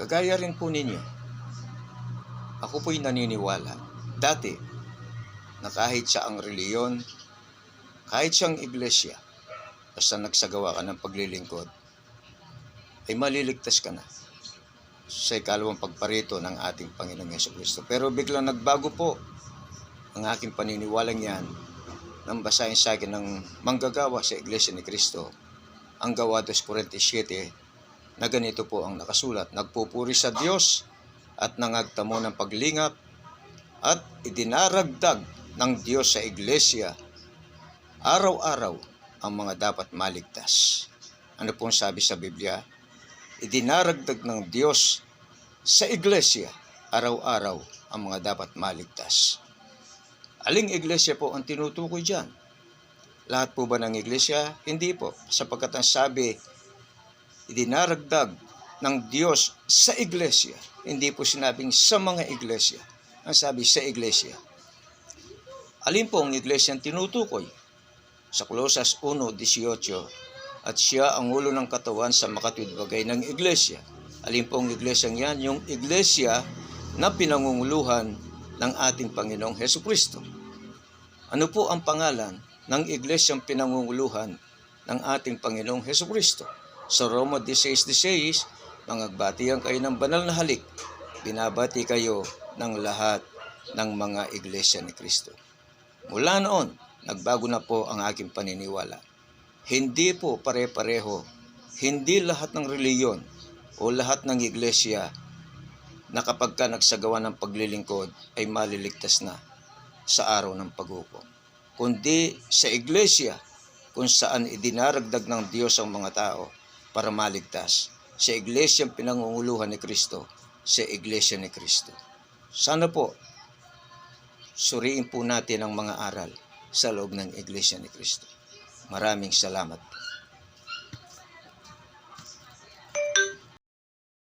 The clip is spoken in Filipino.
Kagaya rin po ninyo, ako po'y naniniwala dati na kahit siya ang reliyon, kahit siyang iglesia, basta nagsagawa ka ng paglilingkod, ay maliligtas ka na sa ikalawang pagparito ng ating Panginoong Yeso Kristo. Pero biglang nagbago po ang aking paniniwalang yan nang basahin sa akin ng manggagawa sa Iglesia ni Kristo ang gawa 2.47 na ganito po ang nakasulat. Nagpupuri sa Diyos at nangagtamo ng paglingap at idinaragdag ng Diyos sa Iglesia araw-araw ang mga dapat maligtas. Ano pong sabi sa Biblia? Idinaragdag ng Diyos sa Iglesia araw-araw ang mga dapat maligtas. Aling iglesia po ang tinutukoy dyan? Lahat po ba ng iglesia? Hindi po. Sapagkat ang sabi, idinaragdag ng Diyos sa iglesia. Hindi po sinabing sa mga iglesia. Ang sabi sa iglesia. Alin po ang iglesia ang tinutukoy? Sa Kolosas 1.18 At siya ang ulo ng katawan sa makatwidbagay ng iglesia. Alin po ang iglesia yan? Yung iglesia na pinangunguluhan ng ating Panginoong Heso Kristo. Ano po ang pangalan ng iglesyang pinangunguluhan ng ating Panginoong Heso Kristo? Sa Roma 16.16, mangagbatihan kayo ng banal na halik. Binabati kayo ng lahat ng mga iglesia ni Kristo. Mula noon, nagbago na po ang aking paniniwala. Hindi po pare-pareho, hindi lahat ng reliyon o lahat ng iglesia na kapag ka nagsagawa ng paglilingkod ay maliligtas na sa araw ng paghukom. Kundi sa iglesia kung saan idinaragdag ng Diyos ang mga tao para maligtas. Sa iglesia pinangunguluhan ni Kristo, sa iglesia ni Kristo. Sana po, suriin po natin ang mga aral sa loob ng iglesia ni Kristo. Maraming salamat po.